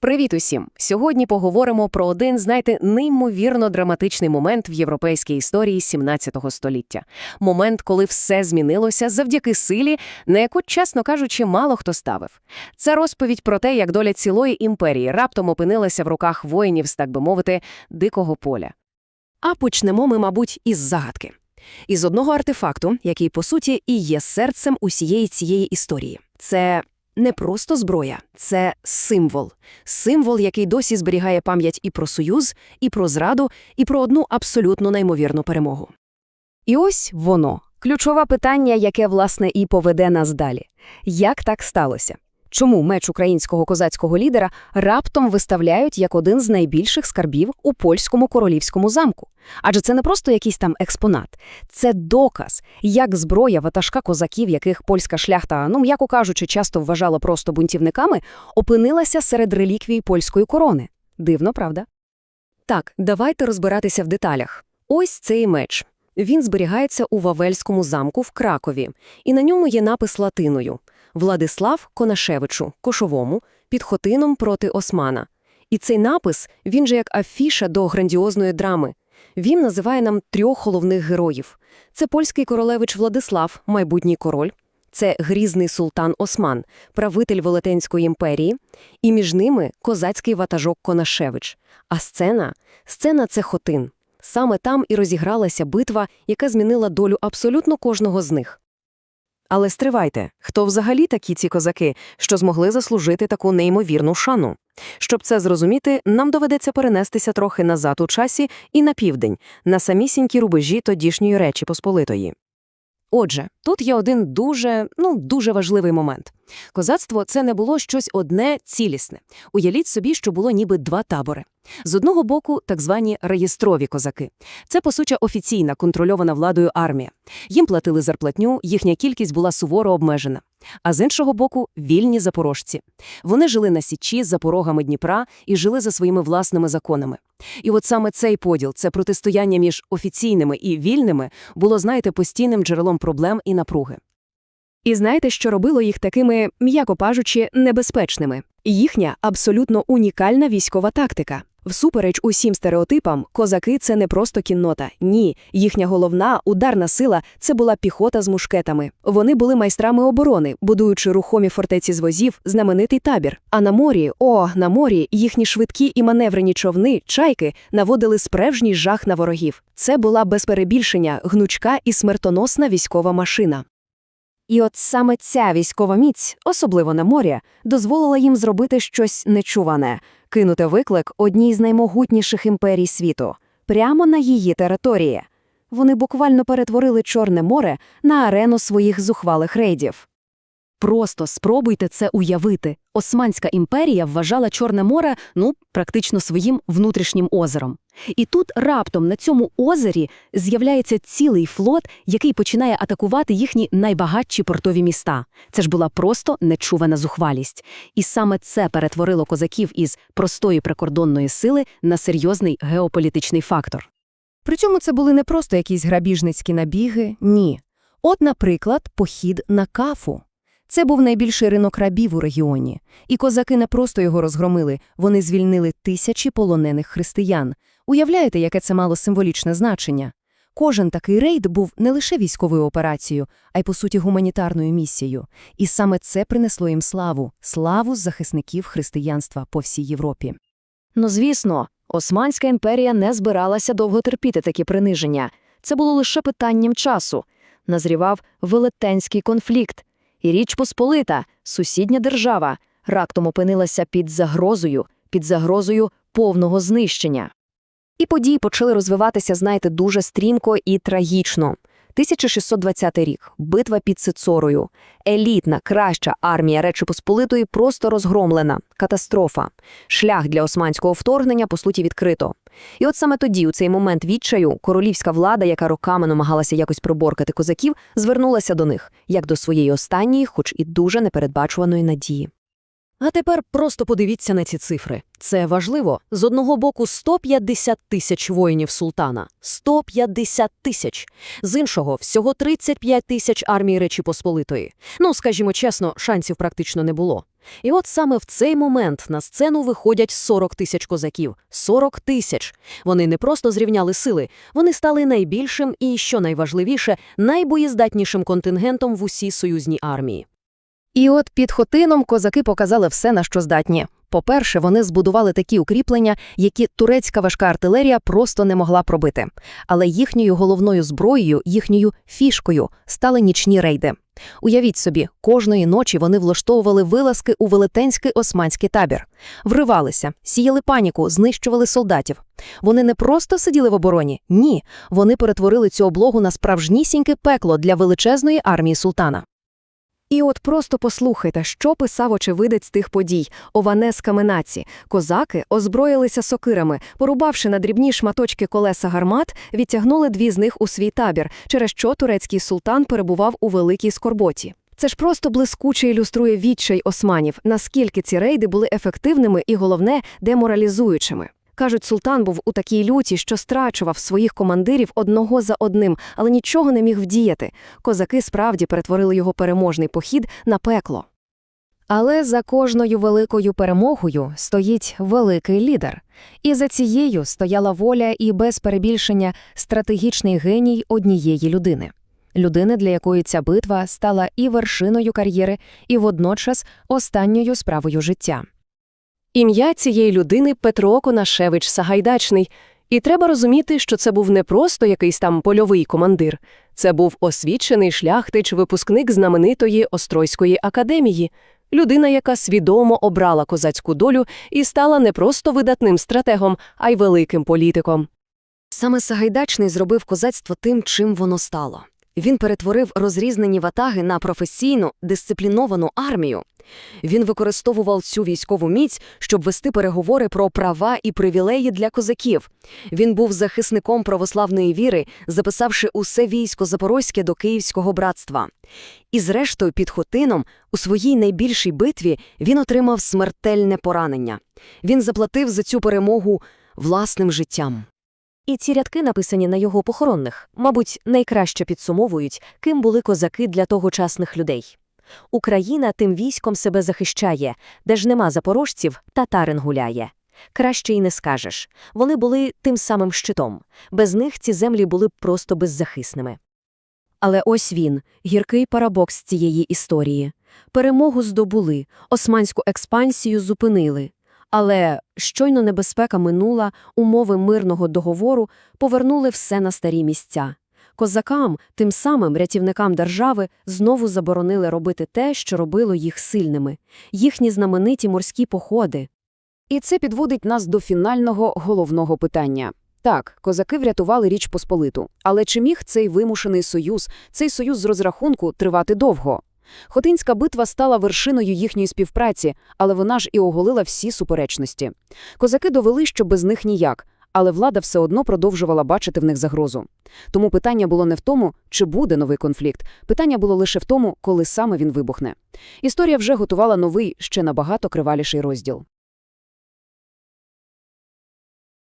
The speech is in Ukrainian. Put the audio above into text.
Привіт усім! Сьогодні поговоримо про один, знаєте, неймовірно драматичний момент в європейській історії 17 століття. Момент, коли все змінилося завдяки силі, на яку, чесно кажучи, мало хто ставив. Це розповідь про те, як доля цілої імперії раптом опинилася в руках воїнів, з, так би мовити, дикого поля. А почнемо ми, мабуть, із загадки. Із одного артефакту, який, по суті, і є серцем усієї цієї історії. Це не просто зброя, це символ. Символ, який досі зберігає пам'ять і про союз, і про зраду, і про одну абсолютно неймовірну перемогу. І ось воно. Ключове питання, яке, власне, і поведе нас далі. Як так сталося? Чому меч українського козацького лідера раптом виставляють як один з найбільших скарбів у польському королівському замку? Адже це не просто якийсь там експонат, це доказ, як зброя ватажка козаків, яких польська шляхта, ну м'яко кажучи, часто вважала просто бунтівниками, опинилася серед реліквій польської корони. Дивно, правда? Так, давайте розбиратися в деталях. Ось цей меч. Він зберігається у Вавельському замку в Кракові, і на ньому є напис латиною Владислав Конашевичу, Кошовому, під Хотином проти Османа. І цей напис, він же як афіша до грандіозної драми. Він називає нам трьох головних героїв. Це польський королевич Владислав, майбутній король, це грізний султан Осман, правитель Велетенської імперії, і між ними козацький ватажок Конашевич. А сцена? Сцена – це Хотин. Саме там і розігралася битва, яка змінила долю абсолютно кожного з них. Але стривайте, хто взагалі такі ці козаки, що змогли заслужити таку неймовірну шану? Щоб це зрозуміти, нам доведеться перенестися трохи назад у часі і на південь, на самісінькі рубежі тодішньої Речі Посполитої. Отже, тут є один дуже, ну, дуже важливий момент. Козацтво – це не було щось одне цілісне. Уявіть собі, що було ніби два табори. З одного боку, так звані реєстрові козаки. Це, по суті, офіційна, контрольована владою армія. Їм платили зарплатню, їхня кількість була суворо обмежена. А з іншого боку, вільні запорожці. Вони жили на Січі за порогами Дніпра і жили за своїми власними законами. І от саме цей поділ, це протистояння між офіційними і вільними, було, знаєте, постійним джерелом проблем і напруги. І знаєте, що робило їх такими, м'яко кажучи, небезпечними? Їхня абсолютно унікальна військова тактика. Всупереч усім стереотипам, козаки це не просто кіннота. Ні, їхня головна ударна сила це була піхота з мушкетами. Вони були майстрами оборони, будуючи рухомі фортеці з возів, знаменитий табір. А на морі, о, на морі, їхні швидкі і маневрені човни, чайки наводили справжній жах на ворогів. Це була без перебільшення гнучка і смертоносна військова машина. І от саме ця військова міць, особливо на морі, дозволила їм зробити щось нечуване кинути виклик одній з наймогутніших імперій світу прямо на її території. Вони буквально перетворили Чорне море на арену своїх зухвалих рейдів. Просто спробуйте це уявити. Османська імперія вважала Чорне море ну, практично своїм внутрішнім озером. І тут раптом на цьому озері з'являється цілий флот, який починає атакувати їхні найбагатші портові міста. Це ж була просто нечувана зухвалість. І саме це перетворило козаків із простої прикордонної сили на серйозний геополітичний фактор. При цьому це були не просто якісь грабіжницькі набіги, ні. От, наприклад, похід на кафу. Це був найбільший ринок рабів у регіоні, і козаки не просто його розгромили, вони звільнили тисячі полонених християн. Уявляєте, яке це мало символічне значення? Кожен такий рейд був не лише військовою операцією, а й, по суті, гуманітарною місією. І саме це принесло їм славу славу захисників християнства по всій Європі. Ну, звісно, Османська імперія не збиралася довго терпіти такі приниження. Це було лише питанням часу. Назрівав велетенський конфлікт. І Річ Посполита, сусідня держава, раптом опинилася під загрозою, під загрозою повного знищення. І події почали розвиватися, знаєте, дуже стрімко і трагічно. 1620 рік битва під Сицорою. Елітна, краща армія Речі Посполитої просто розгромлена. Катастрофа. Шлях для османського вторгнення, по суті, відкрито. І от саме тоді, у цей момент відчаю, королівська влада, яка роками намагалася якось проборкати козаків, звернулася до них, як до своєї останньої, хоч і дуже непередбачуваної надії. А тепер просто подивіться на ці цифри. Це важливо. З одного боку 150 тисяч воїнів султана. 150 тисяч. З іншого всього 35 тисяч армії Речі Посполитої. Ну, скажімо чесно, шансів практично не було. І от саме в цей момент на сцену виходять 40 тисяч козаків. 40 тисяч. Вони не просто зрівняли сили, вони стали найбільшим і, що найважливіше, найбоєздатнішим контингентом в усій союзній армії. І от під Хотином козаки показали все, на що здатні. По-перше, вони збудували такі укріплення, які турецька важка артилерія просто не могла пробити. Але їхньою головною зброєю, їхньою фішкою стали нічні рейди. Уявіть собі, кожної ночі вони влаштовували вилазки у велетенський османський табір. Вривалися, сіяли паніку, знищували солдатів. Вони не просто сиділи в обороні, ні, вони перетворили цю облогу на справжнісіньке пекло для величезної армії султана. І от просто послухайте, що писав очевидець тих подій Ованес Каменаці. Козаки озброїлися сокирами, порубавши на дрібні шматочки колеса гармат, відтягнули дві з них у свій табір, через що турецький султан перебував у великій скорботі. Це ж просто блискуче ілюструє відчай османів, наскільки ці рейди були ефективними і, головне, деморалізуючими. Кажуть, султан був у такій люті, що страчував своїх командирів одного за одним, але нічого не міг вдіяти. Козаки справді перетворили його переможний похід на пекло. Але за кожною великою перемогою стоїть великий лідер. І за цією стояла воля і без перебільшення стратегічний геній однієї людини. Людини, для якої ця битва стала і вершиною кар'єри, і водночас останньою справою життя. Ім'я цієї людини Петро Конашевич Сагайдачний. І треба розуміти, що це був не просто якийсь там польовий командир. Це був освічений шляхтич, випускник знаменитої Остройської академії, людина, яка свідомо обрала козацьку долю і стала не просто видатним стратегом, а й великим політиком. Саме Сагайдачний зробив козацтво тим, чим воно стало. Він перетворив розрізнені ватаги на професійну, дисципліновану армію. Він використовував цю військову міць, щоб вести переговори про права і привілеї для козаків. Він був захисником православної віри, записавши усе військо Запорозьке до Київського братства. І зрештою, під Хотином, у своїй найбільшій битві, він отримав смертельне поранення. Він заплатив за цю перемогу власним життям. І ці рядки, написані на його похоронних, мабуть, найкраще підсумовують, ким були козаки для тогочасних людей. Україна тим військом себе захищає, де ж нема запорожців, татарин гуляє. Краще й не скажеш. Вони були тим самим щитом. Без них ці землі були б просто беззахисними. Але ось він, гіркий парабокс цієї історії. Перемогу здобули, османську експансію зупинили. Але щойно небезпека минула, умови мирного договору повернули все на старі місця. Козакам, тим самим рятівникам держави, знову заборонили робити те, що робило їх сильними – їхні знамениті морські походи. І це підводить нас до фінального головного питання. Так, козаки врятували Річ Посполиту, але чи міг цей вимушений союз, цей союз з розрахунку тривати довго? Хотинська битва стала вершиною їхньої співпраці, але вона ж і оголила всі суперечності. Козаки довели, що без них ніяк, але влада все одно продовжувала бачити в них загрозу. Тому питання було не в тому, чи буде новий конфлікт, питання було лише в тому, коли саме він вибухне. Історія вже готувала новий, ще набагато криваліший розділ.